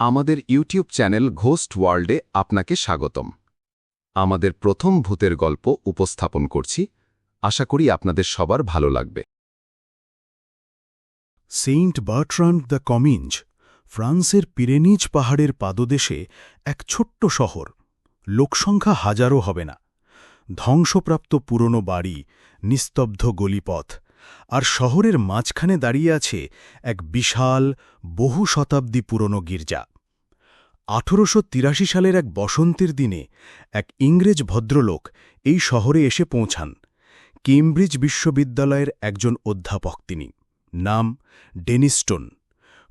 আমাদের YouTube channel ghost ওয়ার্ল্ডে আপনাকে স্বাগতম। আমাদের প্রথম ভূতের গল্প উপস্থাপন করছি। আশা করি আপনাদের সবার ভালো লাগবে। সেইন্ট বার্ট্রান্ড দ্য কমিঞ্জ, ফ্রান্সের পিরেনিজ পাহাড়ের পাদদেশে এক ছোট্ট শহর। লোকসংখ্যা হাজারও হবে না। ধ্বংসপ্রাপ্ত পুরনো বাড়ি, নিস্তব্ধ গলিপথ আর শহরের মাঝখানে দাঁড়িয়ে আছে এক বিশাল, বহু শতাব্দী পুরনো গির্জা। আঠেরোশো তিরাশি সালের এক বসন্তের দিনে এক ইংরেজ ভদ্রলোক এই শহরে এসে পৌঁছান। কেমব্রিজ বিশ্ববিদ্যালয়ের একজন অধ্যাপক তিনি। নাম ডেনিস্টোন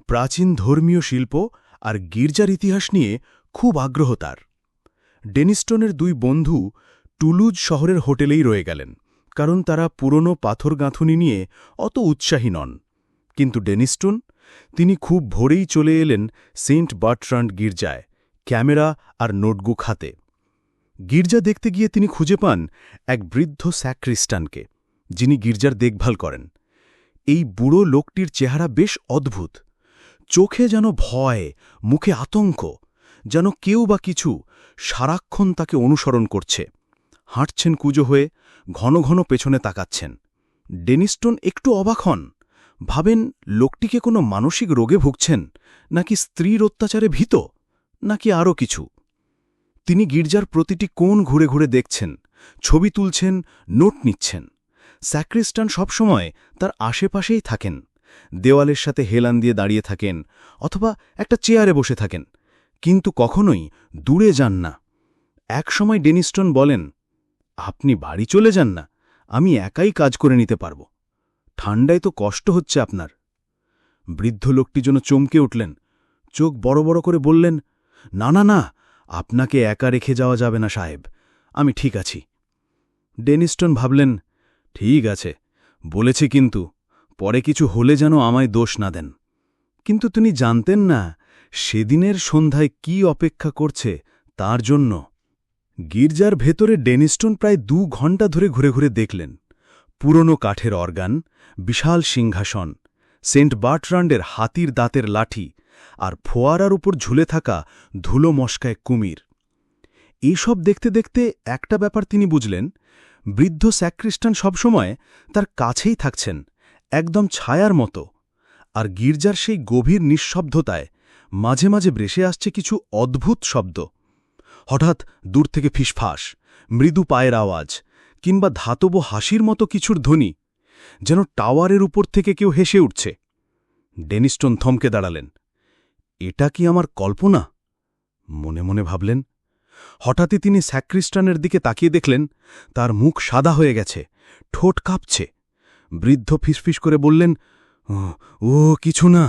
প্রাচীন ধর্মীয় শিল্প আর গির্জার ইতিহাস নিয়ে খুব আগ্রহ তার। ডেনিস্টনের দুই বন্ধু টুলুজ শহরের হোটেলেই রয়ে গেলেন। কারণ তারা পুরনো পাথর গাঁথুনি নিয়ে অত উৎসাহী নন। কিন্তু ডেনিস্টন, তিনি খুব ভোরেই চলে এলেন সেন্ট বার্ট্রান্ড গির্জায়, ক্যামেরা আর নোটবুক হাতে। গির্জা দেখতে গিয়ে তিনি খুঁজে পান এক বৃদ্ধ স্যাক্রিস্টানকে, যিনি গির্জার দেখভাল করেন। এই বুড়ো লোকটির চেহারা বেশ অদ্ভুত। চোখে যেন ভয়, মুখে আতঙ্ক, যেন কেউ বা কিছু সারাক্ষণ তাকে অনুসরণ করছে। হাঁটছেন কুজো হয়ে, ঘন ঘন পেছনে তাকাচ্ছেন। ডেনিস্টন একটু অবাক হন। ভাবেন, লোকটিকে কোনো মানসিক রোগে ভুগছেন? নাকি স্ত্রীর অত্যাচারে ভীত? নাকি আরও কিছু? তিনি গির্জার প্রতিটি কোণ ঘুরে ঘুরে দেখছেন, ছবি তুলছেন, নোট নিচ্ছেন। স্যাক্রিস্টান সবসময় তার আশেপাশেই থাকেন। দেওয়ালের সাথে হেলান দিয়ে দাঁড়িয়ে থাকেন, অথবা একটা চেয়ারে বসে থাকেন। কিন্তু কখনোই দূরে যান না। একসময় ডেনিস্টন বলেন আপনি বাড়ি চলে যান না, আমি একাই কাজ করে নিতে পারব। ঠান্ডায় তো কষ্ট হচ্ছে আপনার। বৃদ্ধ লোকটি যেন চমকে উঠলেন, চোখ বড় বড় করে বললেন, না না না, আপনাকে একা রেখে যাওয়া যাবে না সাহেব, আমি ঠিক আছি। ডেনিস্টন ভাবলেন, ঠিক আছে, বলেছি কিন্তু, পরে কিছু হলে যেন আমায় দোষ না দেন। কিন্তু তিনি জানতেন না, সেদিনের সন্ধ্যায় কি অপেক্ষা করছে তার জন্য। গির্জার ভেতরে ডেনিস্টন প্রায় দু ঘণ্টা ধরে ঘুরে ঘুরে দেখলেন। পুরনো কাঠের অর্গান, বিশাল সিংহাসন, সেন্ট বার্টরান্ডের হাতির দাঁতের লাঠি আর ফোয়ারার উপর ঝুলে থাকা ধুলো মস্কায় কুমির। এসব দেখতে দেখতে একটা ব্যাপার তিনি বুঝলেন, বৃদ্ধ স্যাক্রিস্টান সবসময় তার কাছেই থাকছেন, একদম ছায়ার মতো। আর গির্জার সেই গভীর নিঃশব্দতায় মাঝে মাঝে ব্রেসে আসছে কিছু অদ্ভুত শব্দ। হঠাৎ দূর থেকে ফিসফাস মৃদু পায়ের আওয়াজ কিংবা ধাতব হাসির মতো কিছুর ধ্বনি যেন টাওয়ারের উপর থেকে কেউ হেসে উঠছে। ডেনিস্টন থমকে দাঁড়ালেন। এটা কি আমার কল্পনা? মনে মনে ভাবলেন। হঠাৎই তিনি স্যাক্রিস্টানের দিকে তাকিয়ে দেখলেন তার মুখ সাদা হয়ে গেছে ঠোঁট কাঁপছে। বৃদ্ধ ফিসফিস করে বললেন "ও, কিছু না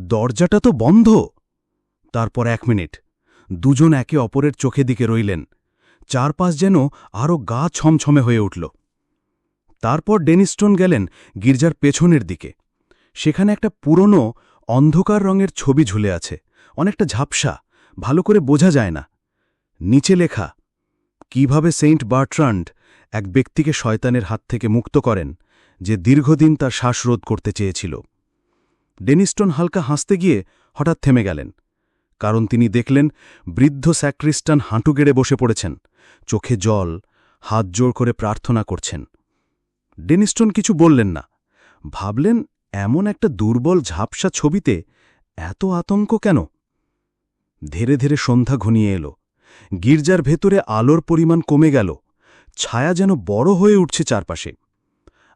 দরজাটা তো বন্ধ। তারপর এক মিনিট দুজন একে অপরের চোখে দিকে রইলেন। চারপাশ যেন আরও গা ছমছমে হয়ে উঠল। তারপর ডেনিস্টন গেলেন গির্জার পেছনের দিকে। সেখানে একটা পুরনো, অন্ধকার রঙের ছবি ঝুলে আছে। অনেকটা ঝাপসা, ভালো করে বোঝা যায় না। নিচে লেখা, কীভাবে সেন্ট বার্ট্রান্ড এক ব্যক্তিকে শয়তানের হাত থেকে মুক্ত করেন যে দীর্ঘদিন তার শ্বাসরোধ করতে চেয়েছিল? ডেনিস্টন হালকা হাসতে গিয়ে হঠাৎ থেমে গেলেন। কারণ তিনি দেখলেন বৃদ্ধ স্যাক্রিস্টান হাঁটু গেড়ে বসে পড়েছেন, চোখে জল, হাত জোড় করে প্রার্থনা করছেন। ডেনিস্টন কিছু বললেন না, ভাবলেন এমন একটা দুর্বল ঝাপসা ছবিতে এত আতঙ্ক কেন? ধীরে ধীরে সন্ধ্যা ঘনিয়ে এলো, গির্জার ভেতরে আলোর পরিমাণ কমে গেল, ছায়া যেন বড় হয়ে উঠছে চারপাশে।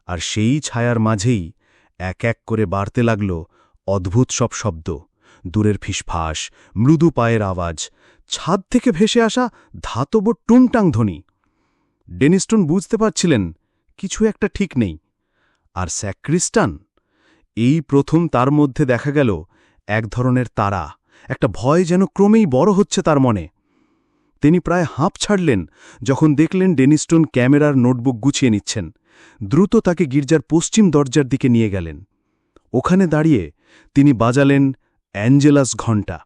আর সেই ছায়ার মাঝেই এক এক করে বাড়তে লাগল অদ্ভুত সব শব্দ। দূরের ফিসফাস, মৃদু পায়ের আওয়াজ, ছাদ থেকে ভেসে আসা ধাতব টুংটাং ধ্বনি। ডেনিস্টন বুঝতে পারছিলেন, কিছু একটা ঠিক নেই। আর স্যাক্রিস্টান এই প্রথম তার মধ্যে দেখা গেল এক ধরনের তারা, একটা ভয় যেন ক্রমেই বড় হচ্ছে তার মনে। তিনি প্রায় হাঁপ ছাড়লেন যখন দেখলেন ডেনিস্টন ক্যামেরার নোটবুক গুছিয়ে নিচ্ছেন। দ্রুত তাকে গির্জার পশ্চিম দরজার দিকে নিয়ে গেলেন। ওখানে দাঁড়িয়ে তিনি বাজালেন অ্যাঞ্জেলাস ঘণ্টা,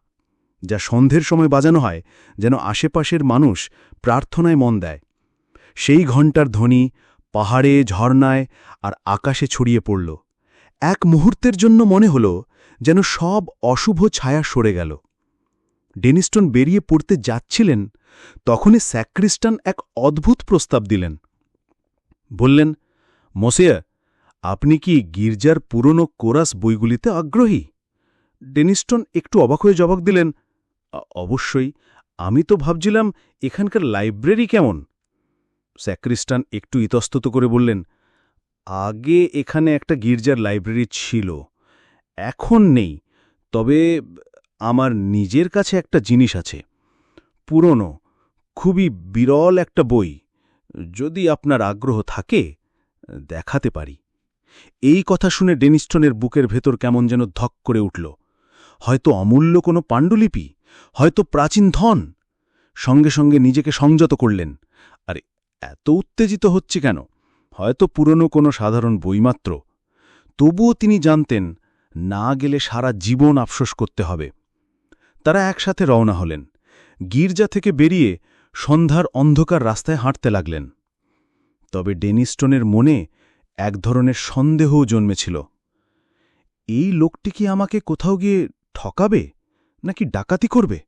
যা সন্ধ্যের সময় বাজানো হয় যেন আশেপাশের মানুষ প্রার্থনায় মন দেয়। সেই ঘণ্টার ধ্বনি পাহাড়ে, ঝর্ণায় আর আকাশে ছড়িয়ে পড়ল। এক মুহূর্তের জন্য মনে হল যেন সব অশুভ ছায়া সরে গেল। ডেনিস্টন বেরিয়ে পড়তে যাচ্ছিলেন, তখনই স্যাক্রিস্টান এক অদ্ভুত প্রস্তাব দিলেন। বললেন, মসিয়া, আপনি কি গির্জার পুরনো কোরাস বইগুলিতে আগ্রহী? ডেনিস্টন একটু অবাক হয়ে জবাব দিলেন অবশ্যই। আমি তো ভাবছিলাম এখানকার লাইব্রেরি কেমন? স্যাক্রিস্টান একটু ইতস্তত করে বললেন, আগে এখানে একটা গির্জার লাইব্রেরি ছিল, এখন নেই। তবে আমার নিজের কাছে একটা জিনিস আছে। পুরনো, খুবই বিরল একটা বই। যদি আপনার আগ্রহ থাকে, দেখাতে পারি। এই কথা শুনে ডেনিস্টনের বুকের ভেতর কেমন যেন ধক করে উঠল। হয়তো অমূল্য কোনো পাণ্ডুলিপি, হয়তো প্রাচীন ধন। সঙ্গে সঙ্গে নিজেকে সংযত করলেন। আরে, এত উত্তেজিত হচ্ছে কেন? হয়তো পুরনো কোনো সাধারণ বইমাত্র। তবুও তিনি জানতেন, না গেলে সারা জীবন আফসোস করতে হবে। তারা একসাথে রওনা হলেন। গির্জা থেকে বেরিয়ে সন্ধ্যার অন্ধকার রাস্তায় হাঁটতে লাগলেন। তবে ডেনিস্টনের মনে এক ধরনের সন্দেহও জন্মেছিল। এই লোকটি কি আমাকে কোথাও গিয়ে ঠকাবে নাকি ডাকাতি করবে?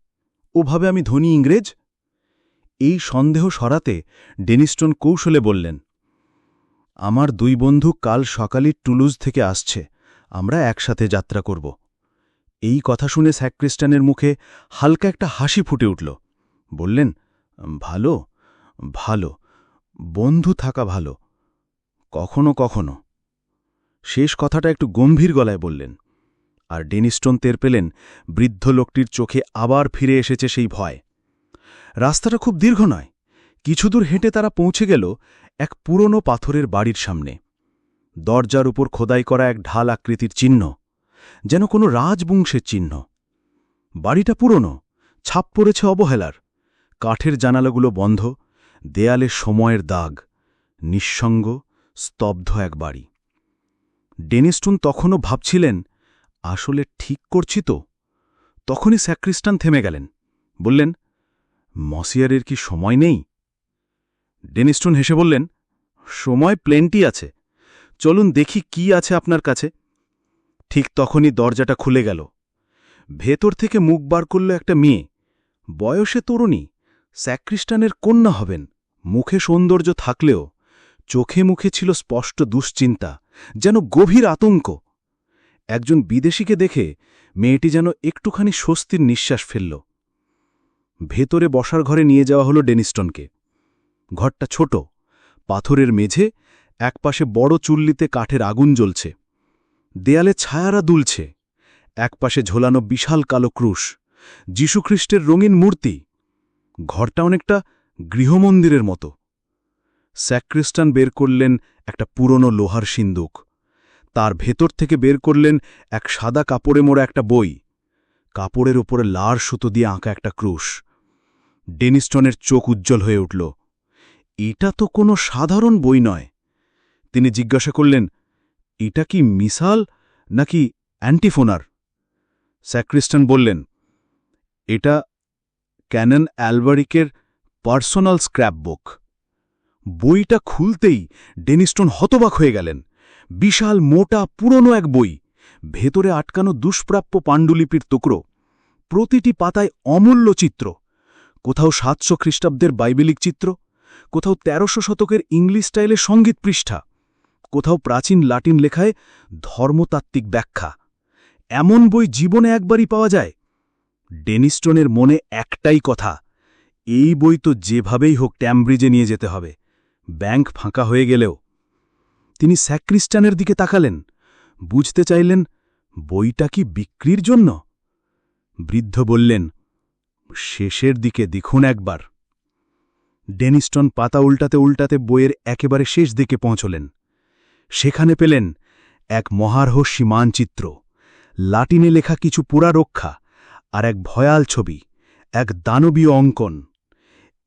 ওভাবে আমি ধনী ইংরেজ? এই সন্দেহ সরাতে ডেনিস্টন কৌশলে বললেন, আমার দুই বন্ধু কাল সকালে টুলুজ থেকে আসছে, আমরা একসাথে যাত্রা করব। এই কথা শুনে স্যাক্রিস্টানের মুখে হালকা একটা হাসি ফুটে উঠল। বললেন, ভালো ভালো, বন্ধু থাকা ভালো, কখনো কখনো। শেষ কথাটা একটু গম্ভীর গলায় বললেন আর ডেনিস্টন টের পেলেন বৃদ্ধ লোকটির চোখে আবার ফিরে এসেছে সেই ভয়। রাস্তাটা খুব দীর্ঘ নয়। কিছুদূর হেঁটে তারা পৌঁছে গেল এক পুরনো পাথরের বাড়ির সামনে। দরজার উপর খোদাই করা এক ঢাল আকৃতির চিহ্ন, যেন কোনো রাজবংশের চিহ্ন। বাড়িটা পুরনো, ছাপ পড়েছে অবহেলার। কাঠের জানালাগুলো বন্ধ, দেয়ালে সময়ের দাগ, নিঃসঙ্গ, স্তব্ধ এক বাড়ি। ডেনিস্টুন তখনও ভাবছিলেন আসলে ঠিক করছি তো? তখনই স্যাক্রিস্টান থেমে গেলেন। বললেন, মসিয়ারের কি সময় নেই? ডেনিস্টন হেসে বললেন, সময় প্লেনটি আছে। চলুন দেখি কি আছে আপনার কাছে। ঠিক তখনই দরজাটা খুলে গেল। ভেতর থেকে মুখ বার করল একটা মেয়ে। বয়সে তরুণী স্যাক্রিস্টানের কন্যা হবেন। মুখে সৌন্দর্য থাকলেও চোখে মুখে ছিল স্পষ্ট দুশ্চিন্তা, যেন গভীর আতঙ্ক। একজন বিদেশিকে দেখে মেয়েটি যেন একটুখানি স্বস্তির নিঃশ্বাস ফেলল। ভেতরে বসার ঘরে নিয়ে যাওয়া হলো ডেনিস্টনকে। ঘরটা ছোট, পাথরের মেঝে, একপাশে বড় চুল্লিতে কাঠের আগুন জ্বলছে। দেয়ালে ছায়ারা দুলছে, একপাশে ঝোলানো বিশাল কালো ক্রুশ, যীশুখ্রিস্টের রঙিন মূর্তি। ঘরটা অনেকটা গৃহমন্দিরের মতো। স্যাক্রিস্টান বের করলেন একটা পুরনো লোহার সিন্দুক। তার ভেতর থেকে বের করলেন এক সাদা কাপড়ে মোড়া একটা বই। কাপড়ের ওপরে লার সুতো দিয়ে আঁকা একটা ক্রুশ। ডেনিস্টনের চোখ উজ্জ্বল হয়ে উঠল। এটা তো কোনো সাধারণ বই নয়। তিনি জিজ্ঞাসা করলেন, এটা কি মিসাল নাকি অ্যান্টিফোনার? স্যাক্রিস্টান বললেন, এটা ক্যানন অ্যালবারিকের পার্সোনাল স্ক্র্যাপবুক। বইটা খুলতেই ডেনিস্টন হতবাক হয়ে গেলেন। বিশাল মোটা পুরনো এক বই, ভেতরে আটকানো দুষ্প্রাপ্য পাণ্ডুলিপির টুকরো, প্রতিটি পাতায় অমূল্য চিত্র, কোথাও সাতশো খ্রিস্টাব্দের বাইবেলিক চিত্র, কোথাও তেরোশো শতকের ইংলিশ স্টাইলে সংগীত পৃষ্ঠা, কোথাও প্রাচীন লাটিন লেখায় ধর্মতাত্ত্বিক ব্যাখ্যা। এমন বই জীবনে একবারই পাওয়া যায়। ডেনিস্টনের মনে একটাই কথা, এই বই তো যেভাবেই হোক ট্যামব্রিজে নিয়ে যেতে হবে। ব্যাংক ফাঁকা হয়ে গেলেও তিনি স্যাক্রিস্টানের দিকে তাকালেন। বুঝতে চাইলেন, বইটা কি বিক্রির জন্য? বৃদ্ধ বললেন, শেষের দিকে দেখুন একবার। ডেনিস্টন পাতা উল্টাতে উল্টাতে বইয়ের একেবারে শেষ দিকে পৌঁছলেন। সেখানে পেলেন এক মহারহস্যী মানচিত্র লাটিনে লেখা কিছু পুরারক্ষা আর এক ভয়াল ছবি, এক দানবীয় অঙ্কন।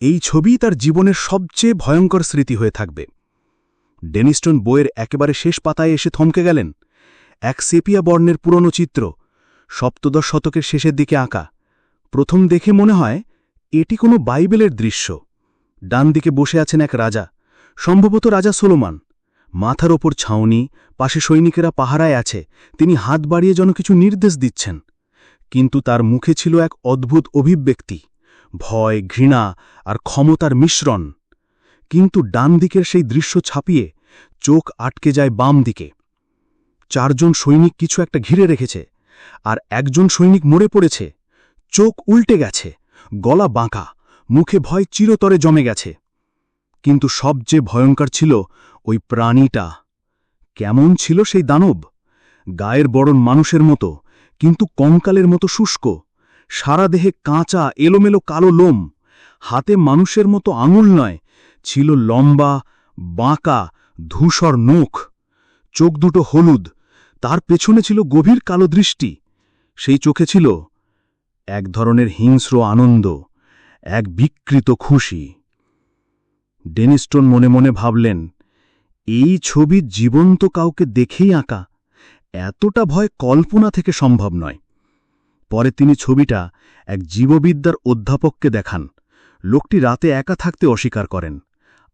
এই ছবি তার জীবনের সবচেয়ে ভয়ঙ্কর স্মৃতি হয়ে থাকবে। ডেনিস্টন বইয়ের একেবারে শেষ পাতায় এসে থমকে গেলেন। এক সেপিয়া বর্ণের পুরনো চিত্র, সপ্তদশ শতকের শেষের দিকে আঁকা। প্রথম দেখে মনে হয়, এটি কোনো বাইবেলের দৃশ্য। ডান দিকে বসে আছেন এক রাজা, সম্ভবত রাজা সোলোমান। মাথার ওপর ছাউনি, পাশে সৈনিকেরা পাহারায় আছে, তিনি হাত বাড়িয়ে যেন কিছু নির্দেশ দিচ্ছেন। কিন্তু তার মুখে ছিল এক অদ্ভুত অভিব্যক্তি, ভয়, ঘৃণা আর ক্ষমতার মিশ্রণ। কিন্তু ডান দিকের সেই দৃশ্য ছাপিয়ে চোখ আটকে যায় বাম দিকে। চারজন সৈনিক কিছু একটা ঘিরে রেখেছে, আর একজন সৈনিক মরে পড়েছে। চোখ উল্টে গেছে, গলা বাঁকা, মুখে ভয় চিরতরে জমে গেছে। কিন্তু সবচেয়ে ভয়ঙ্কর ছিল, ওই প্রাণীটা কেমন ছিল সেই দানব? গায়ের বরণ মানুষের মতো, কিন্তু কঙ্কালের মতো শুষ্ক, সারা দেহে কাঁচা, এলোমেলো কালো লোম, হাতে মানুষের মতো আঙুল নয় ছিল লম্বা, বাঁকা, ধূসর নখ, চোখ দুটো হলুদ, তার পেছনে ছিল গভীর কালো দৃষ্টি। সেই চোখে ছিল এক ধরনের হিংস্র আনন্দ, এক বিকৃত খুশি। ডেনিস্টন মনে মনে ভাবলেন, এই ছবি জীবন্ত কাউকে দেখেই আঁকা, এতটা ভয় কল্পনা থেকে সম্ভব নয়। পরে তিনি ছবিটা এক জীববিদ্যার অধ্যাপককে দেখান। লোকটি রাতে একা থাকতে অস্বীকার করেন।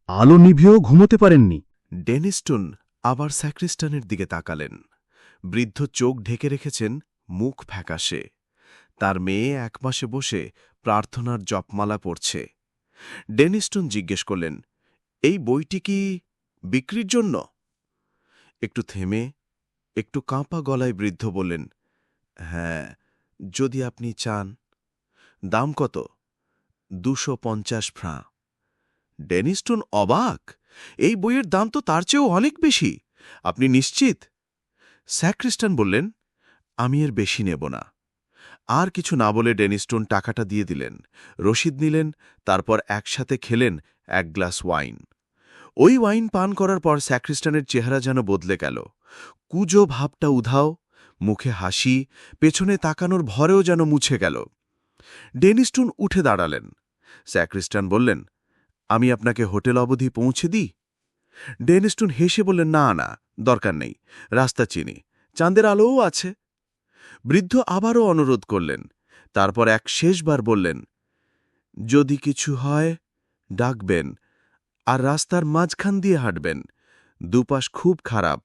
আলো নিভিয়েও ঘুমোতে পারেননি। ডেনিস্টন আবার স্যাক্রিস্টানের দিকে তাকালেন। বৃদ্ধ চোখ ঢেকে রেখেছেন, মুখ ফ্যাকাশে। তার মেয়ে এক মাসে বসে প্রার্থনার জপমালা পড়ছে। ডেনিস্টন জিজ্ঞেস করলেন, এই বইটি কি বিক্রির জন্য? একটু থেমে, একটু কাঁপা গলায় বৃদ্ধ বললেন হ্যাঁ যদি আপনি চান। দাম কত? দুশো পঞ্চাশ ফ্রাঁ ডেনিস্টন অবাক। এই বইয়ের দাম তো তার চেয়েও অনেক বেশি। আপনি নিশ্চিত? স্যাক্রিস্টান বললেন, আমি এর বেশি নেব না। আর কিছু না বলে ডেনিস্টোন টাকাটা দিয়ে দিলেন, রসিদ নিলেন, তারপর একসাথে খেলেন এক গ্লাস ওয়াইন। ওই ওয়াইন পান করার পর স্যাক্রিস্টানের চেহারা যেন বদলে গেল। কুজো ভাবটা উধাও, মুখে হাসি, পেছনে তাকানোর ভরেও যেন মুছে গেল। ডেনিস্টুন উঠে দাঁড়ালেন। স্যাক্রিস্টান বললেন আমি আপনাকে হোটেল অবধি পৌঁছে দিই? ডেনিস্টুন হেসে বললেন, না না, দরকার নেই। রাস্তা চিনি। চাঁদের আলোও আছে। বৃদ্ধ আবারও অনুরোধ করলেন। তারপর এক শেষবার বললেন, যদি কিছু হয়, ডাকবেন আর রাস্তার মাঝখান দিয়ে হাঁটবেন। দুপাশ খুব খারাপ।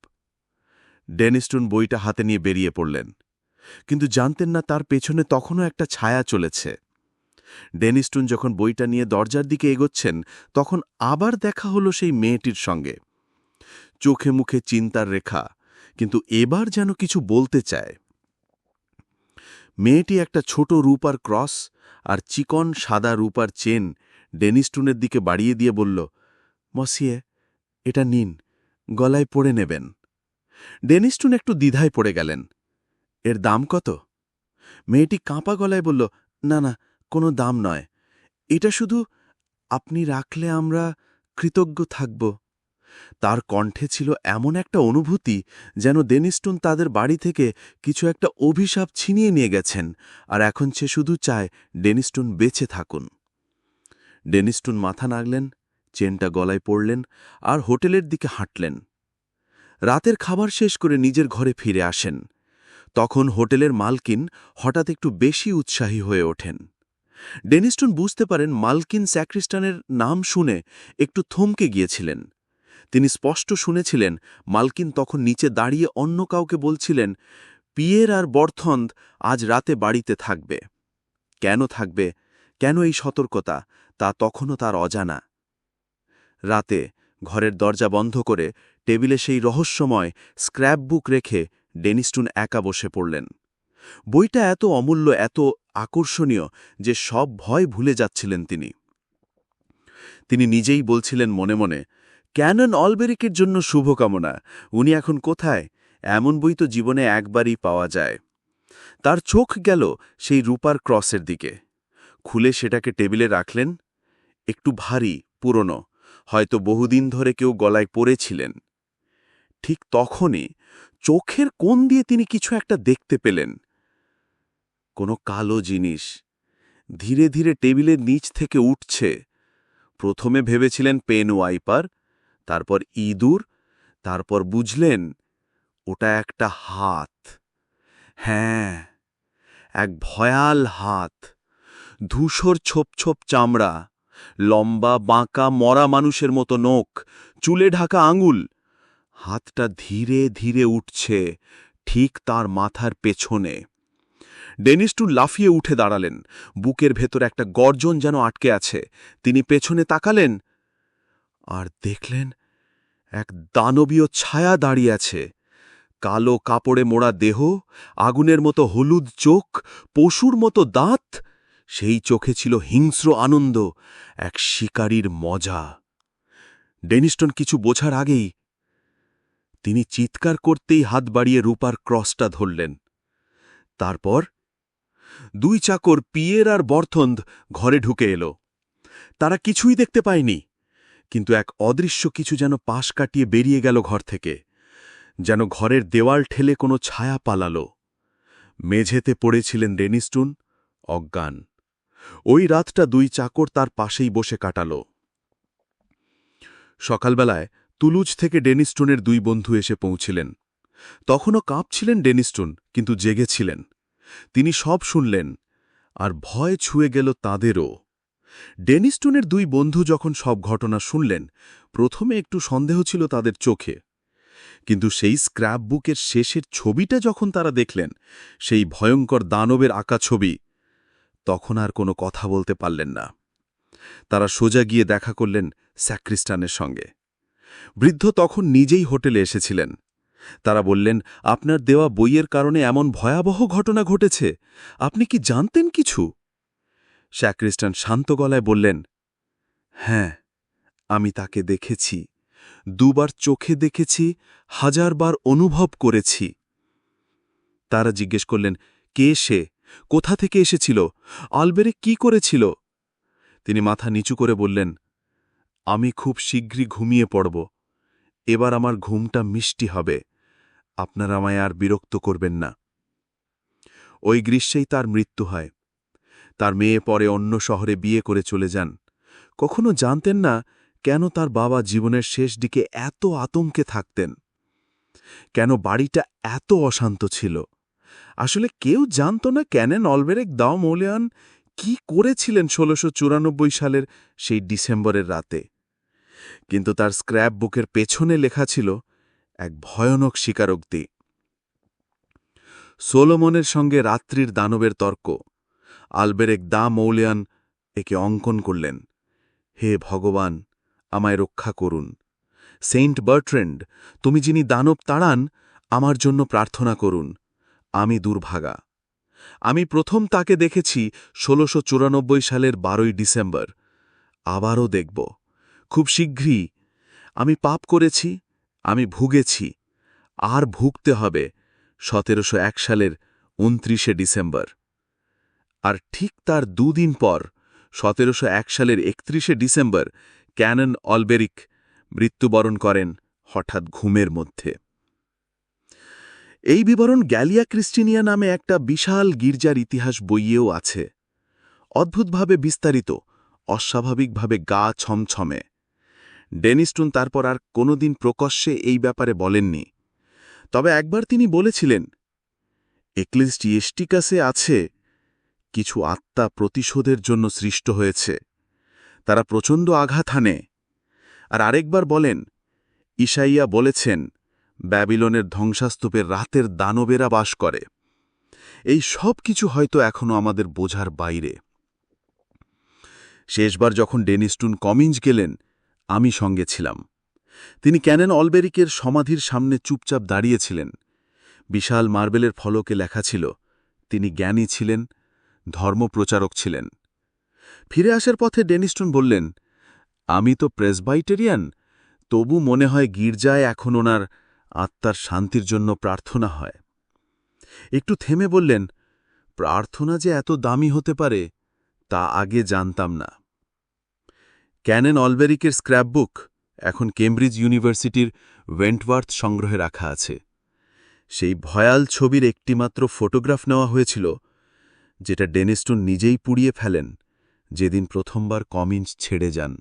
ডেনিস্টুন বইটা হাতে নিয়ে বেরিয়ে পড়লেন। কিন্তু জানতেন না তার পেছনে তখনও একটা ছায়া চলেছে। ডেনিস্টুন যখন বইটা নিয়ে দরজার দিকে এগোচ্ছেন, তখন আবার দেখা হলো সেই মেয়েটির সঙ্গে। চোখে মুখে চিন্তার রেখা, কিন্তু এবার যেন কিছু বলতে চায়। মেয়েটি একটা ছোট রূপার ক্রস আর চিকন সাদা রূপার চেন ডেনিস্টুনের দিকে বাড়িয়ে দিয়ে বলল, মসিয়ে, এটা নিন, গলায় পড়ে নেবেন। ডেনিস্টুন একটু দ্বিধায় পড়ে গেলেন। এর দাম কত? মেয়েটি কাঁপা গলায় বলল, না না কোনো দাম নয়। এটা শুধু আপনি রাখলে আমরা কৃতজ্ঞ থাকব। তার কণ্ঠে ছিল এমন একটা অনুভূতি যেন ডেনিস্টুন তাদের বাড়ি থেকে কিছু একটা অভিশাপ ছিনিয়ে নিয়ে গেছেন, আর এখন সে শুধু চায় ডেনিস্টুন বেঁচে থাকুন। ডেনিস্টুন মাথা নাগলেন চেনটা গলায় পড়লেন, আর হোটেলের দিকে হাঁটলেন। রাতের খাবার শেষ করে নিজের ঘরে ফিরে আসেন। তখন হোটেলের মালকিন হঠাৎ একটু বেশি উৎসাহী হয়ে ওঠেন। ডেনিস্টন বুঝতে পারেন মালকিন স্যাক্রিস্টানের নাম শুনে একটু থমকে গিয়েছিলেন। তিনি স্পষ্ট শুনেছিলেন, মালকিন তখন নিচে দাঁড়িয়ে অন্য কাউকে বলছিলেন, পিয়ের আর বর্থন্দ আজ রাতে বাড়িতে থাকবে। কেন থাকবে? কেন এই সতর্কতা? তা তখনও তার অজানা। রাতে ঘরের দরজা বন্ধ করে টেবিলে সেই রহস্যময় স্ক্র্যাপ বুক রেখে ডেনিস্টুন একা বসে পড়লেন। বইটা এত অমূল্য, এত আকর্ষণীয় যে সব ভয় ভুলে যাচ্ছিলেন তিনি। তিনি নিজেই বলছিলেন মনে মনে, ক্যানন অলবেরিকের জন্য শুভকামনা, উনি এখন কোথায়? এমন বই তো জীবনে একবারই পাওয়া যায়। তার চোখ গেল সেই রূপার ক্রসের দিকে। খুলে সেটাকে টেবিলে রাখলেন। একটু ভারী, পুরনো, হয়তো বহুদিন ধরে কেউ গলায় পড়েছিলেন। ঠিক তখনই চোখের কোণ দিয়ে তিনি কিছু একটা দেখতে পেলেন। কোনো কালো জিনিস। ধীরে ধীরে টেবিলের নিচ থেকে উঠছে। প্রথমে ভেবেছিলেন পেন ওয়াইপার, তারপর ইঁদুর, তারপর বুঝলেন, ওটা একটা হাত। হ্যাঁ এক ভয়াল হাত। ধূসর ছোপ ছোপ চামড়া, লম্বা, বাঁকা, মরা মানুষের মতো নোক চুলে ঢাকা আঙুল। হাতটা ধীরে ধীরে উঠছে, ঠিক তার মাথার পেছনে। ডেনিস্টুন লাফিয়ে উঠে দাঁড়ালেন। বুকের ভেতর একটা গর্জন যেন আটকে আছে। তিনি পেছনে তাকালেন। আর দেখলেন, এক দানবীয় ছায়া দাঁড়িয়ে আছে। কালো কাপড়ে মোড়া দেহ, আগুনের মতো হলুদ চোখ, পশুর মতো দাঁত, সেই চোখে ছিল হিংস্র আনন্দ, এক শিকারীর মজা। ডেনিস্টন কিছু বোঝার আগেই তিনি চিৎকার করতেই হাত বাড়িয়ে রূপার ক্রসটা ধরলেন। তারপর দুই চাকর পিয়ের আর বর্থন্দ ঘরে ঢুকে এলো। তারা কিছুই দেখতে পায়নি, কিন্তু এক অদৃশ্য কিছু যেন পাশ কাটিয়ে বেরিয়ে গেল ঘর থেকে, যেন ঘরের দেওয়াল ঠেলে কোনো ছায়া পালালো। মেঝেতে পড়েছিলেন ডেনিস্টুন, অজ্ঞান। ওই রাতটা দুই চাকর তার পাশেই বসে কাটাল। সকালবেলায় তুলুজ থেকে ডেনিস্টুনের দুই বন্ধু এসে পৌঁছিলেন। তখনও কাঁপছিলেন ডেনিস্টুন, কিন্তু জেগেছিলেন। তিনি সব শুনলেন, আর ভয় ছুঁয়ে গেল তাঁদেরও। ডেনিস্টুনের দুই বন্ধু যখন সব ঘটনা শুনলেন, প্রথমে একটু সন্দেহ ছিল তাদের চোখে। কিন্তু সেই স্ক্র্যাপ বুকের শেষের ছবিটা যখন তারা দেখলেন, সেই ভয়ঙ্কর দানবের আঁকা ছবি, তখন আর কোনো কথা বলতে পারলেন না। তারা সোজা গিয়ে দেখা করলেন স্যাক্রিস্টানের সঙ্গে। বৃদ্ধ তখন নিজেই হোটেলে এসেছিলেন। তারা বললেন, আপনার দেওয়া বইয়ের কারণে এমন ভয়াবহ ঘটনা ঘটেছে। আপনি কি জানতেন কিছু? স্যাক্রিস্টান শান্ত গলায় বললেন হ্যাঁ আমি তাকে দেখেছি। দুবার চোখে দেখেছি, হাজারবার অনুভব করেছি। তারা জিজ্ঞেস করলেন, কে সে? কোথা থেকে এসেছিল? আলবেরে কি করেছিল? তিনি মাথা নিচু করে বললেন, আমি খুব শীঘ্রই ঘুমিয়ে পড়ব। এবার আমার ঘুমটা মিষ্টি হবে। আপনারা আমায় আর বিরক্ত করবেন না। ওই গ্রীষ্মেই তার মৃত্যু হয়। তার মেয়ে পরে অন্য শহরে বিয়ে করে চলে যান। কখনো জানতেন না কেন তার বাবা জীবনের শেষ দিকে এত আতঙ্কে থাকতেন। কেন বাড়িটা এত অশান্ত ছিল? আসলে কেউ জানত না ক্যানেন অলবেরেক দাও মৌলিয়ান কি করেছিলেন ষোলোশো সালের সেই ডিসেম্বরের রাতে। কিন্তু তার স্ক্র্যাপ বুকের পেছনে লেখা ছিল এক ভয়ানক স্বীকারোক্তি। সোলোমনের সঙ্গে রাত্রির দানবের তর্ক। আলবেরেক দা মৌলিয়ান একে অঙ্কন করলেন। হে ভগবান, আমায় রক্ষা করুন। সেন্ট বার্ট্রেন্ড, তুমি যিনি দানব তাড়ান, আমার জন্য প্রার্থনা করুন। আমি দুর্ভাগা। আমি প্রথম তাকে দেখেছি ষোলোশো সালের বারোই ডিসেম্বর। আবারও দেখব। খুব শীঘ্রই। আমি পাপ করেছি আমি ভুগেছি। আর ভুগতে হবে সতেরোশো এক সালের উনত্রিশে ডিসেম্বর। আর ঠিক তার দুদিন পর, সতেরোশো এক সালের একত্রিশে ডিসেম্বর, ক্যানন অলবেরিক মৃত্যুবরণ করেন হঠাৎ ঘুমের মধ্যে। এই বিবরণ গ্যালিয়া ক্রিস্টিনিয়া নামে একটা বিশাল গির্জার ইতিহাস বইয়েও আছে। অদ্ভুতভাবে বিস্তারিত, অস্বাভাবিকভাবে গা ছমছমে। ডেনিস্টুন তারপর আর কোনোদিন প্রকশ্যে এই ব্যাপারে বলেননি। তবে একবার তিনি বলেছিলেন, এক্লিস্টিয়েস্টিকাসে আছে কিছু আত্মা প্রতিশোধের জন্য সৃষ্ট হয়েছে। তারা প্রচণ্ড আঘাত হানে। আর আরেকবার বলেন ইসাইয়া বলেছেন, ব্যাবিলনের ধ্বংসাস্তূপের রাতের দানবেরা বাস করে। এই সব কিছু হয়তো এখনও আমাদের বোঝার বাইরে। শেষবার যখন ডেনিস্টুন কমিঞ্জ গেলেন আমি সঙ্গে ছিলাম। তিনি ক্যানেন অলবেরিকের সমাধির সামনে চুপচাপ দাঁড়িয়েছিলেন। বিশাল মার্বেলের ফলকে লেখা ছিল, তিনি জ্ঞানী ছিলেন, ধর্মপ্রচারক ছিলেন। ফিরে আসার পথে ডেনিস্টন বললেন, আমি তো প্রেসবাইটেরিয়ান, তবু মনে হয় গির্জায় এখন ওনার আত্মার শান্তির জন্য প্রার্থনা হয়। একটু থেমে বললেন, প্রার্থনা যে এত দামি হতে পারে, তা আগে জানতাম না। ক্যানেন অলবেরিকের স্ক্র্যাপবুক এখন কেমব্রিজ ইউনিভার্সিটির ওয়েন্টওয়ার্থ সংগ্রহে রাখা আছে। সেই ভয়াল ছবির একটিমাত্র ফটোগ্রাফ নেওয়া হয়েছিল, যেটা ডেনিস্টন নিজেই পুড়িয়ে ফেলেন, যেদিন প্রথমবার কমিন্স ছেড়ে যান।